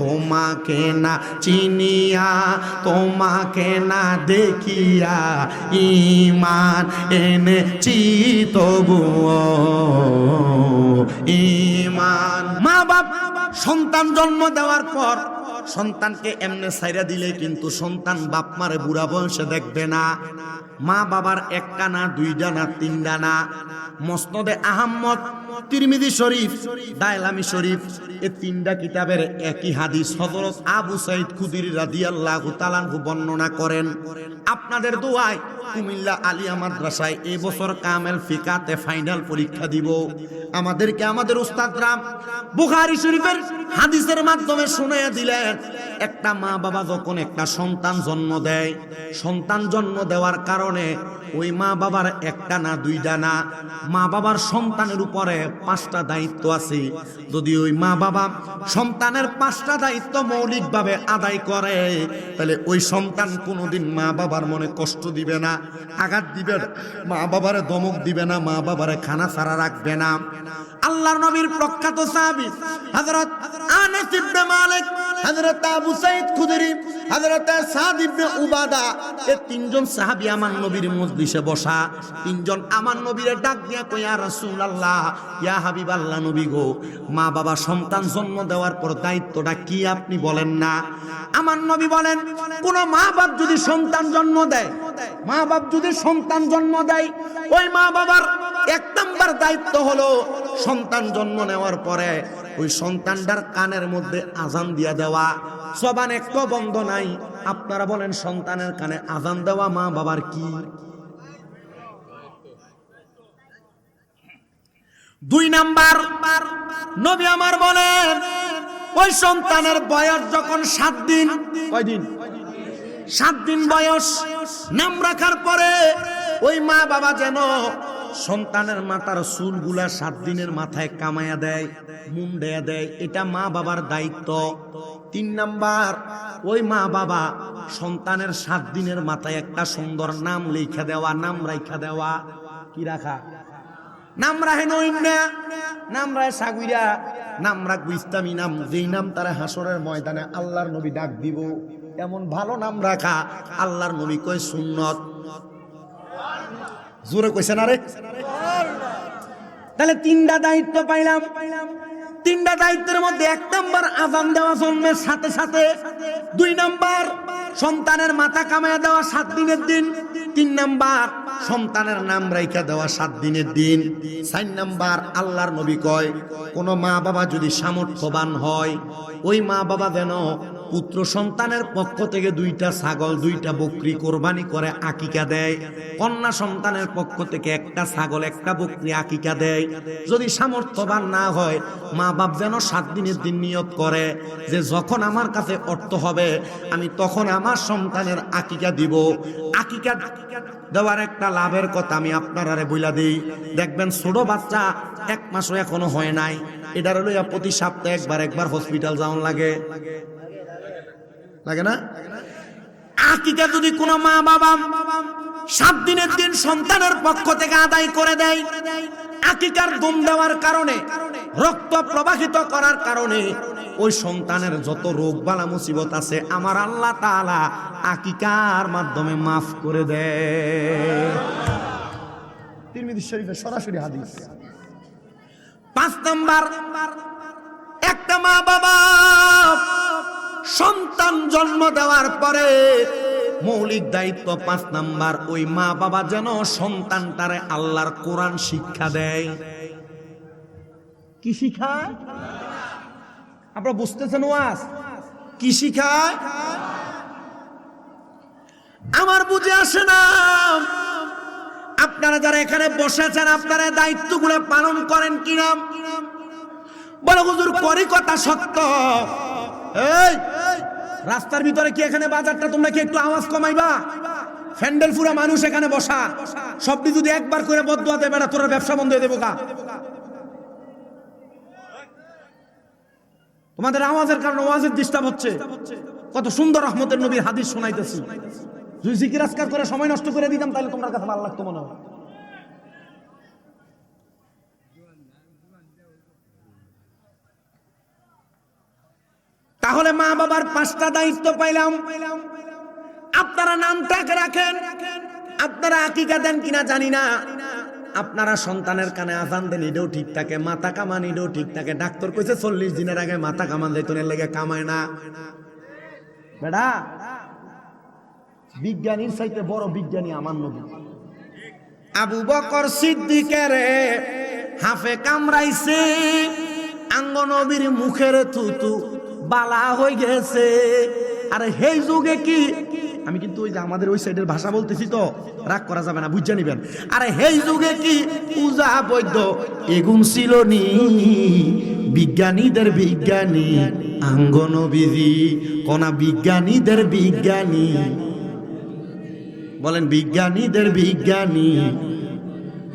তোমাকে না চিনিয়া, তোমাকে না দেখিয়া ইমান এনেছি তবুও। ইমান। মা বাপ সন্তান জন্ম দেওয়ার পর সন্তানকে এমনে সাইরা দিলে কিন্তু সন্তান বাপ মারে বুড়া বয়সে দেখবে না। মা বাবার একটা না দুইটা না তিনটা না মসনদে আহম্মদ তিরমিদি শরীফ, দায়লামি শরীফ, এ তিনটা কিতাবের একই হাদিস হযরত আবু সাইদ খুদরি বর্ণনা করেন। আপনাদের দোয়ায় কুমিল্লা আলিয়া মাদ্রাসায় এই বছর কামেল ফিকাতে ফাইনাল পরীক্ষা দিব। আমাদেরকে আমাদের উস্তাদরা বুখারী শরীফের হাদিসের মাধ্যমে শুনিয়ে দিলেন, একটা মা বাবা যখন একটা সন্তান জন্ম দেয়, সন্তান জন্ম দেওয়ার কারণে ওই মা বাবার একটা না, দুইটা না। মা বাবার সন্তানের উপরে পাঁচটা দায়িত্ব আছে। যদি ওই মা বাবা সন্তানের পাঁচটা দায়িত্ব মৌলিকভাবে আদায় করে, তাহলে ওই সন্তান কোনোদিন মা বাবার মনে কষ্ট দিবে না, আঘাত দিবে মা বাবারে দমক দিবে না, মা বাবারে খানা ছাড়া রাখবে না। আল্লাহর নবীর প্রখ্যাত সাহাবী, হযরত আনাস ইবনে মালিক, হযরত আবু সাঈদ খুদরি, হযরত সাদ ইবনে উবাদা এই তিনজন সাহাবী আমার নবীর মজলিসে বসা, তিনজন আমার নবীরে ডাক দিয়া কই ইয়া রাসূলুল্লাহ, ইয়া হাবিবাল্লাহ নবী গো, মা বাবা সন্তান জন্ম দেওয়ার পর দায়িত্বটা কি আপনি বলেন না? আমার নবী বলেন, কোন মা বাপ যদি সন্তান জন্ম দেয়, মা বাপ যদি সন্তান জন্ম দেয়, ওই মা বাবার এক নাম্বার দায়িত্ব হলো সন্তান জন্ম নেওয়ার পরে ওই সন্তানটার কানের মধ্যে আজান দিয়া দেওয়া। সবান একটু বন্ধ নাই। আপনারা বলেন, সন্তানের কানে আজান দেওয়া মা বাবার কি? দুই নাম্বার, নবী আমার বলেন, ওই সন্তানের বয়স যখন সাত দিন কয়দিন সাত দিন বয়স। নাম রাখার পরে ওই মা বাবা যেন সন্তানের মাথার চুলগুলা সাত দিনের মাথায় কামায়া দেয় মুন্ডেয়া দেয়। এটা মা বাবার দায়িত্ব। তিন নাম্বার, ওই মা বাবা সন্তানের সাত দিনের মাথায় একটা সুন্দর নাম লেখা দেওয়া, নাম রাখা দেওয়া। কি রাখা? নাম রাহে নইন্যা নাম রায় সাগুইরা। নাম রাখব ইসলামী নাম। যেই নাম তারা হাসরের ময়দানে আল্লাহর নবী ডাক দিব, এমন ভালো নাম রাখা, আল্লাহর নবী কয় সুন্নত। জোরে কইছে না রে? তাহলে তিনটা দায়িত্ব পাইলাম। তিনটা দায়িত্বের মধ্যে এক নাম্বার আজান দেওয়া জন্মের সাথে সাথে, দুই নাম্বার সন্তানের মাথা কামায়া দেওয়া সাত দিনের দিন, তিন নাম্বার সন্তানের নাম রাইখা দেওয়া সাত দিনের দিন, চার নাম্বার আল্লাহর নবী কয়, কোন মা বাবা যদি সামর্থ্যবান হয়, ওই মা বাবা যেন পুত্র সন্তানের পক্ষ থেকে দুইটা ছাগল, দুইটা বকরি কোরবানি করে আকিকা দেয়। কন্যা সন্তানের পক্ষ থেকে একটা ছাগল, একটা বকরি আকিকা দেয়। যদি সামর্থ্যবান না হয় মা বাপ যেন সাত দিনের দিন নিয়ত করে যে যখন আমার কাছে অর্থ হবে, আমি তখন আমার সন্তানের আকিকা দিব। আকিকা দেওয়ার একটা লাভের কথা আমি আপনারারে বইলা দিই। দেখবেন ছোট বাচ্চা এক মাসও এখনও হয় নাই। এটার লইয়া প্রতি সপ্তাহে একবার একবার হসপিটাল যাওয়ান লাগে। লাগে না? আকিকা যদি কোনো মা বাবা সাত দিনের দিন সন্তানের পক্ষ থেকে আদায় করে দেয় আকিকার দম দেওয়ার কারণে রক্ত প্রবাহিত করার কারণে ওই সন্তানের যত রোগ বালা মুসিবত আছে আমার আল্লাহ তাআলা আকিকার মাধ্যমে মাফ করে দেয়। শরীফের সরাসরি হাদিস। পাঁচ নাম্বার একটা মা বাবা সন্তান জন্ম দেওয়ার পরে মৌলিক দায়িত্ব পাঁচ নাম্বার, ওই মা বাবা যেন সন্তানটারে আল্লাহর কোরআন শিক্ষা দেয়। কি শিখায়? আপনারা বুঝতেছেন ওয়াজ? কি শিখায়? আমার বুঝে আসে না। আপনারা যারা এখানে বসেছেন, আপনারা দায়িত্বগুলো পালন করেন কিনা? বলে, হুজুর, করি কথা সত্য। রাস্তার ভিতরে কি এখানে বাজারটা? তোমরা কি একটু আওয়াজ কমাইবা? ফ্যান্ডেল ফুরা মানুষ এখানে বসা। সবটি যদি একবার করে বদুয়া দেবে তোর ব্যবসা বন্ধ হয়ে দেবো গা। তোমাদের আওয়াজের কারণে আওয়াজের ডিস্টার্ব হচ্ছে। কত সুন্দর রহমতের নবীর হাদিস শোনাইতেছি। যদি জিকির আজকার করে সময় নষ্ট করে দিতাম, তাহলে তোমার কাছে ভালো লাগতো মনে হয়। তাহলে মা বাবার পাঁচটা দায়িত্ব পাইলাম। আপনারা নামটাকে রাখেন। আপনারা আকিকা দেন কিনা জানি না। আপনারা সন্তানের কানে আজান দেন, এটাও ঠিক থাকে। মাথা কামান, এটাও ঠিক থাকে। ডাক্তার কইছে চল্লিশ দিনের আগে মাথা কামান দেতনের লেগে কামায় না। বেড়া বিজ্ঞানীর চাইতে বড় বিজ্ঞানী আমার নবী। আবু বকর সিদ্দিকের হাফে কামড়াইছে আঙ্গনবীর মুখের থুতু। বালা হয়ে গেছে। আরে হেই যুগে কি? আমি কিন্তু ওই যে আমাদের ওই সাইডের ভাষা বলতেছি তো, রাগ করা যাবে না, বুঝে নিবেন। আরে হেই যুগে কি? পূজা বৈদ্য এগুন ছিল নি। বিজ্ঞানীদের বিজ্ঞানী আঙ্গন নবীজি কোনা বিজ্ঞানীদের বিজ্ঞানী। বলেন বিজ্ঞানীদের বিজ্ঞানী।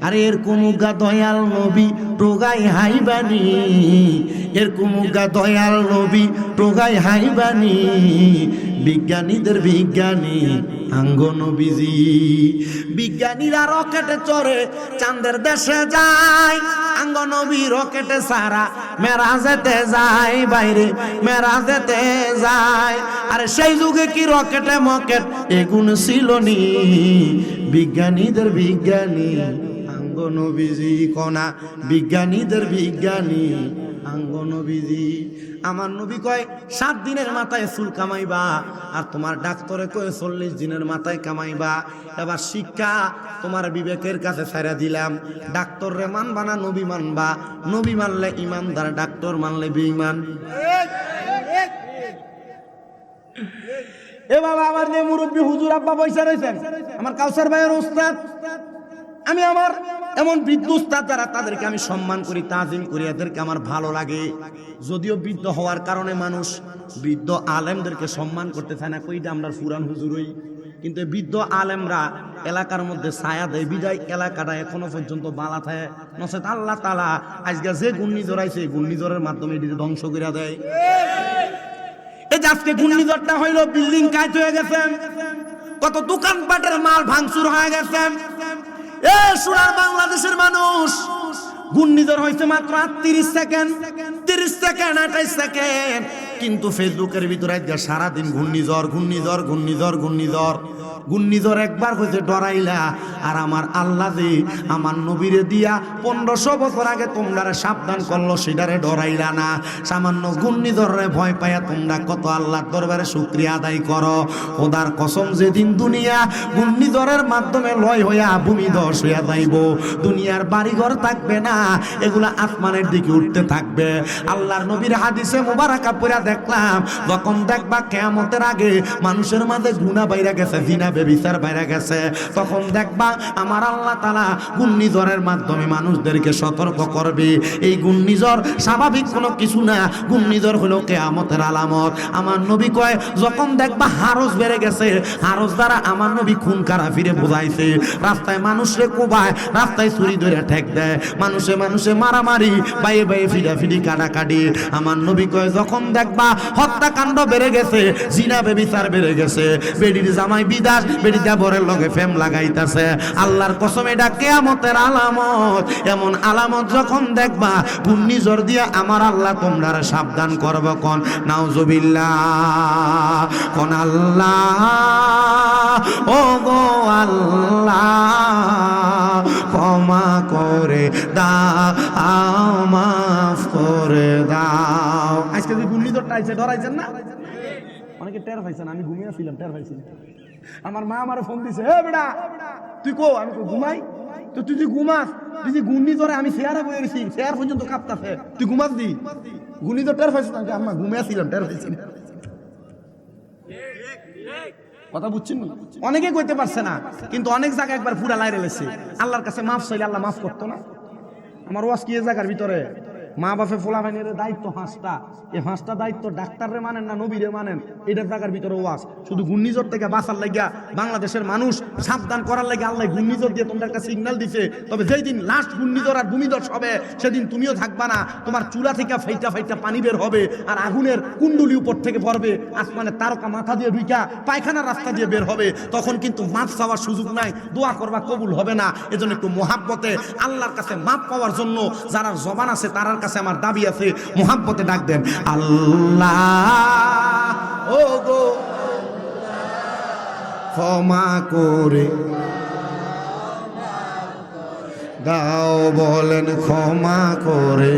আরে এর কুমুগা দয়াল নবী, টোগাই হাইবানি। এর কুমুগা দয়াল নবী, টোগাই হাইবানি। বিজ্ঞানীদের বিজ্ঞানী, আঙ্গ নবীজি। বিজ্ঞানীরা রকেটে চড়ে চাঁদের দেশে যায়। আঙ্গ নবী রকেটে সারা মেরা যেতে যায়, বাইরে মেরা যেতে যায়। আরে সেই যুগে কি রকেটে মকেট এগুন ছিল নি? বিজ্ঞানীদের বিজ্ঞানী। আঙ্গ নবীজি কনা বিজ্ঞানীদের বিজ্ঞানী। আঙ্গ নবীজি আমার নবী কয়, সাত দিনের মাথায় চুল কামাইবা, আর তোমার ডাক্তারে কয়ে, চল্লিশ দিনের মাথায় কামাইবা। এবার শিক্ষা তোমার বিবেকের কাছে ছেড়ে দিলাম। ডাক্তার রে মানবা না, নবী মানবা। নবী মানলে ইমানদার, ডাক্তার মানলে বেঈমান। এ বাবা, আমার যে মুরব্বী হুজুর আব্বা বৈশা রয়েছেন আমার কাউসার ভাইয়ের উস্তাদ আমি আমার এমন বৃদ্ধ উস্তাদ যারা তাদেরকে আমি সম্মান করি, তাজিম করি, এদেরকে আমার ভালো লাগে। যদিও বৃদ্ধ হওয়ার কারণে মানুষ বৃদ্ধ আলেমদেরকে সম্মান করতে চায় না কইটা আমরা ফুরান হুজুরই। কিন্তু বৃদ্ধ আলেমরা এলাকার মধ্যে ছায়া দেয়, বিদায় এলাকাটা এখনও পর্যন্ত বালা থাকে। নচেত আল্লাহ তালা আজকে যে ঘূর্ণিঝড় আইছে ঘূর্ণিঝড়ের মাধ্যমে এটিকে ধ্বংস করে দেয়। এই যে আজকে ঘূর্ণিঝড়টা হইল, বিল্ডিং কাজ হয়ে গেছে, কত দোকানপাটের মাল ভাঙচুর হয়ে গেছে। এ বাংলাদেশের মানুষ। ঘূর্ণিঝড় হয়েছে মাত্র তিরিশ সেকেন্ড তিরিশ সেকেন্ড, আঠাইশ সেকেন্ড। কিন্তু ফেসবুকের ভিতরে সারাদিন ঘূর্ণিঝড় ঘূর্ণিঝড় ঘূর্ণিঝড় ঘূর্ণিঝড় ঘূর্ণিঝড় একবার হয়েছে, ডরাইলা। আর আমার আল্লাহ যে আমার নবীরে দিয়া পনেরোশো বছর আগে তোমরা সাবধান করল, সেটারে ডরাইলা না। সামান্য ঘূর্ণিঝড়ে ভয় পাইয়া তোমরা কত আল্লাহর দরবারে শুক্রিয়া আদায় করো। ওদার কসম, যেদিন দুনিয়া ঘূর্ণিঝড়ের মাধ্যমে লয় হইয়া ভূমি ধস হইয়া যাইব, দুনিয়ার বাড়িঘর থাকবে না, এগুলা আসমানের দিকে উঠতে থাকবে। আল্লাহর নবীর হাদিসে মুবারাকা পড়া দেখলাম, যখন দেখবা কেয়ামতের আগে মানুষের মাঝে গুণা বাইরা গেছে, জিনা বেবিচার বাইরা গেছে। তখন দেখবা আমার আল্লাহ তালা ঘূর্ণিঝড়ের মাধ্যমে মানুষদেরকে সতর্ক করবে। এই ঘূর্ণিঝড় স্বাভাবিক কোনো কিছু না। ঘূর্ণিঝড় হলো কেয়ামতের আলামত। আমার নবী কয়, যখন দেখবা হারস বেড়ে গেছে, হারস দ্বারা আমার নবী খুন কারা ফিরে বোঝাইছে। রাস্তায় মানুষরে কোবায়, রাস্তায় ছুরি ধরে ঠেক দেয়। মানুষে মানুষে মারামারি, বাইয়ে বাইয়ে ফিরি কাটাকাটি। আমার নবী কয়, যখন দেখবা হত্যাকাণ্ড বেড়ে গেছে, জিনা বেবিচার বেড়ে গেছে। বেডির জামাই বিদাস লগে ফেম লাগাইতাছে। আল্লাহর কসম, এটা কেয়ামতের আলামত। এমন আলামত যখন দেখবা দিয়া আমার আল্লাহ তোমরা সাবধান কোন। আল্লাহ ও গো আল্লাহ, ক্ষমা করে দাও, মাফ করে দাও। আজকে যে ঘূর্ণিঝড়টা না? অনেকে টের পাইছেন, আমি ঘুমিয়ে ছিলাম, টের পাইছি। আমার মা আমার ফোন দিছে হে বেটা, তুই কো, আমি কো, ঘুমাই? তো তুই যে ঘুমাস, তুই যে ঘূর্ণিঝড়ে আমি শেয়ারে বয়ে গেছি শেয়ার পর্যন্ত কাঁপতাছে, তুই ঘুমাস দি ঘূর্ণিঝড় টের পাইছিস নাকি আমার ঘুমিয়ে ছিলাম, টের পাইছি। কথা বুঝছেন? অনেকে কইতে পারছে না, কিন্তু অনেক জায়গায় একবার পুরা লাইরে লেছে। আল্লাহর কাছে মাফ চাইলে আল্লাহ মাফ করতো না। আমার ওয়াজ কি জায়গার ভিতরে? মা বাপে ফোলা ভাইনের দায়িত্ব হাঁসটা। এই হাঁসটা দায়িত্ব ডাক্তাররে মানেন না নবীরে মানেন? এটার জায়গার ভিতরে ওয়াজ। শুধু ঘূর্ণিঝড় থেকে বাঁচার লাগিয়া বাংলাদেশের মানুষ সাবধান করার লাগে আল্লাহ ঘূর্ণিঝড় দিয়ে তোমার একটা সিগন্যাল দিছে। তবে যেই দিন লাস্ট ঘূর্ণিঝড় আর ভূমিধস হবে, সেদিন তুমিও থাকবা না। তোমার চুলা থেকে ফাইটা ফাইটা পানি বের হবে আর আগুনের কুণ্ডুলি উপর থেকে পড়বে আসমানের তারকা মাথা দিয়ে ঢুইকা পায়খানার রাস্তা দিয়ে বের হবে। তখন কিন্তু মাপ চাওয়ার সুযোগ নাই, দোয়া করবা কবুল হবে না। এজন্য একটু মহাব্বতে আল্লাহর কাছে মাপ পাওয়ার জন্য যারা জবান আছে তারার কাছে আমার দাবি আছে, মোহাব্বতে ডাক দেন, আল্লাহ, ও গো। ক্ষমা করে দাও, বলেন ক্ষমা করে।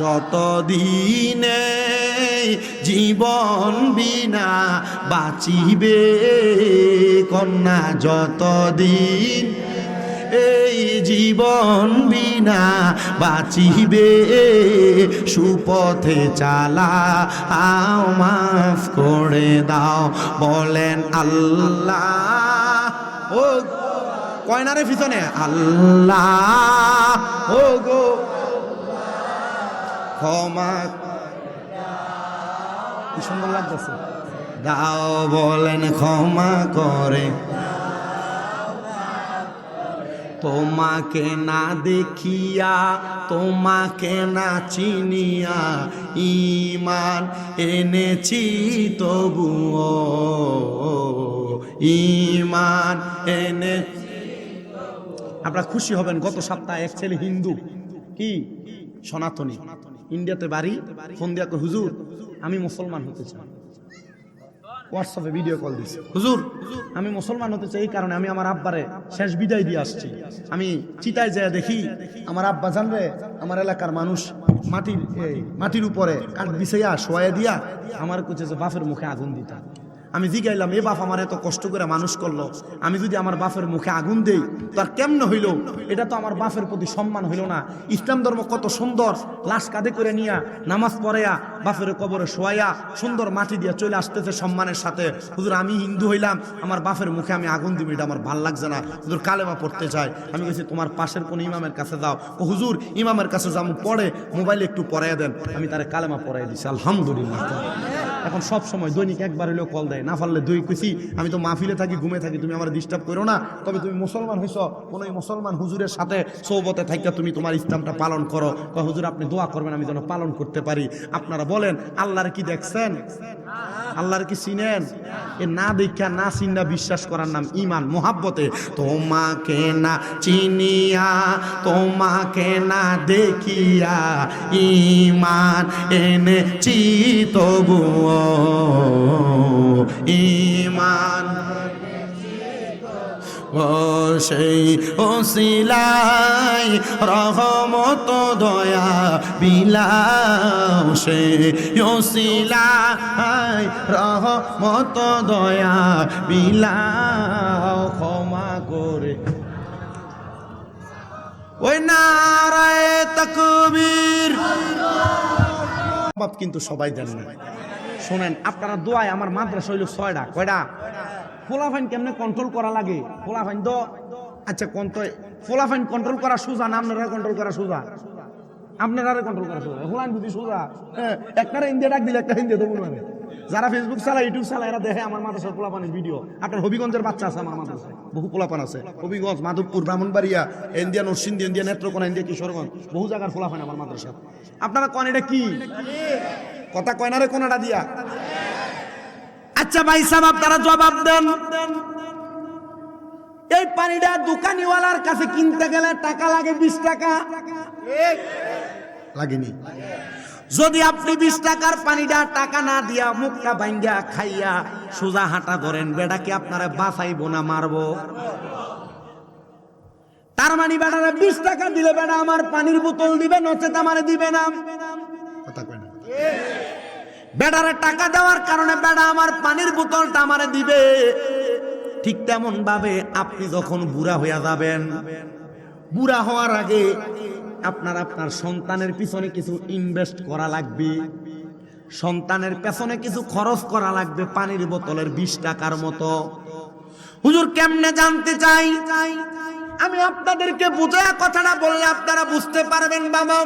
যত দিনে জীবন বিনা বাঁচিবে কন্যা যত দিন এই জীবন বিনা বাঁচিবে, সুপথে চালা আও মাফ করে দাও, বলেন আল্লাহ। ও কয়নারে পিছনে? আল্লাহ। ও গো। ক্ষমা। কি সুন্দর লাগতেছে। দাও বলেন ক্ষমা করে। তোমাকে না দেখিয়া, তোমাকে না চিনিয়া ইমান এনেছি তবুও। ইমান এনে আপনারা খুশি হবেন, গত সপ্তাহে এক ছেলে হিন্দু, কি? সনাতনী। ইন্ডিয়াতে বাড়ি, ফোন দিয়া হুজুর, আমি মুসলমান হতে চাই। হোয়াটসঅ্যাপে ভিডিও কল দিছে। হুজুর আমি মুসলমান হতে চাই এই কারণে আমি আমার আব্বারে শেষ বিদায় দিয়ে আসছি। আমি চিতায় যায় দেখি আমার আব্বা জানলে আমার এলাকার মানুষ মাটির এই, মাটির উপরে কাঠ বিছাইয়া শোয়া দিয়া আমার কুচে যে বাপের মুখে আগুন দিতা আমি জিগাইলাম, এ বাপ আমার এত কষ্ট করে মানুষ করল। আমি যদি আমার বাপের মুখে আগুন দেই তো আর কেমনে হইল? এটা তো আমার বাপের প্রতি সম্মান হইল না। ইসলাম ধর্ম কত সুন্দর। লাশ কাঁধে করে নিয়া নামাজ পড়াইয়া, বাপের কবরে শোয়াইয়া সুন্দর মাটি দিয়ে চলে আসতেছে সম্মানের সাথে। হুজুর, আমি হিন্দু হইলাম, আমার বাপের মুখে আমি আগুন দিব, এটা আমার ভালো লাগছে না। হুজুর, কালেমা পড়তে চাই। আমি বলছি তোমার পাশের কোন ইমামের কাছে যাও। ও হুজুর, ইমামের কাছে যাও পড়ে, মোবাইলে একটু পড়াইয়া দেন। আমি তারে কালেমা পড়াই দিছি, আলহামদুলিল্লাহ। এখন সব সময় দৈনিক একবার হলেও কল দেয়। না পারলে দুই কুচি, আমি তো মাহফিলে থাকি, ঘুমে থাকি, তুমি আমার ডিস্টার্ব করো না। তবে তুমি মুসলমান হইছ কোনো মুসলমান হুজুরের সাথে সৌবতে থাকিয়া তুমি তোমার ইসলামটা পালন করো। বা হুজুর, আপনি দোয়া করবেন, আমি যেন পালন করতে পারি। আপনারা বলেন, আল্লাহর কি দেখছেন? আল্লাহর কি চিনেন? এ না দেখা না চিন্না বিশ্বাস করার নাম ইমান মোহাব্বতে। তোমাকে না চিনিয়া, তোমাকে না দেখিয়া ইমান এনে তবুও। ইমান। ও সেই ওসিলাই রহমত দয়া বিলাও। সেই ওসিলাই রহমত দয়া বিলাও। ক্ষমা করে। ওই নারায় তকবীর। কিন্তু সবাই দেন না। শোনেন, আপনারা দোয়ায় আমার মাদ্রাসা হইল ছয়টা কয়টা ফোলাফাইন কেমনে কন্ট্রোল করা লাগে? ফোলাফাইন তো আচ্ছা কন্ত ফোলাফাইন কন্ট্রোল করা সোজা না আপনারা কন্ট্রোল করা সোজা? আপনারা কন্ট্রোল করা সোজা? ফোলাইন বুঝি সোজা হ্যাঁ একটা ইন্ডিয়া ডাক দিলে একটা হিন্দি দেবো মানে যারা ফেসবুক চালায় ইউটিউব চালায়, এরা দেখে আমার মাদ্রাসার পোলাপানের ভিডিও আপনার হবিগঞ্জের বাচ্চা আছে আমার মাদ্রাসায়। বহু পোলাপান আছে। Habiganj, Madhabpur, Brahmanbaria India Narsingdi India Netrokona, India, Kishoreganj. বহু জায়গার পোলাপান আমার মাদ্রাসা আপনারা কন, এটা কি? কথা কয় না রে কোনটা দিয়া? আচ্ছা ভাই সাহেব আপনারা জবাব দেন। এই পানিটা দোকানিওয়ালার কাছে কিনতে গেলে টাকা লাগে বিশ টাকা। লাগেনি। যদি আপনি বিশ টাকার পানিটা টাকা না দিয়া মুখটা ভাঙ্গা খাইয়া সোজা হাঁটা ধরেন, বেটাকে আপনারা বাঁচাইবো না, মারবো। তার মানে বেটারা বিশ টাকা দিলে বেটা আমার পানির বোতল দিবে, নচেত আমারে দিবে না। কথা না টাকা দেওয়ার কারণে বেটা আমার পানির বোতলটা আমারে দিবে। ঠিক তেমন ভাবে আপনি যখন বুড়া হইয়া যাবেন, বুড়া হওয়ার আগে আপনার আপনার সন্তানের পিছনে কিছু ইনভেস্ট করা লাগবে, সন্তানের পেছনে কিছু খরচ করা লাগবে পানির বোতলের বিশ টাকার মতো। হুজুর কেমনে জানতে চাই? আমি আপনাদেরকে বুঝে কথাটা বললে আপনারা বুঝতে পারবেন, বাবা।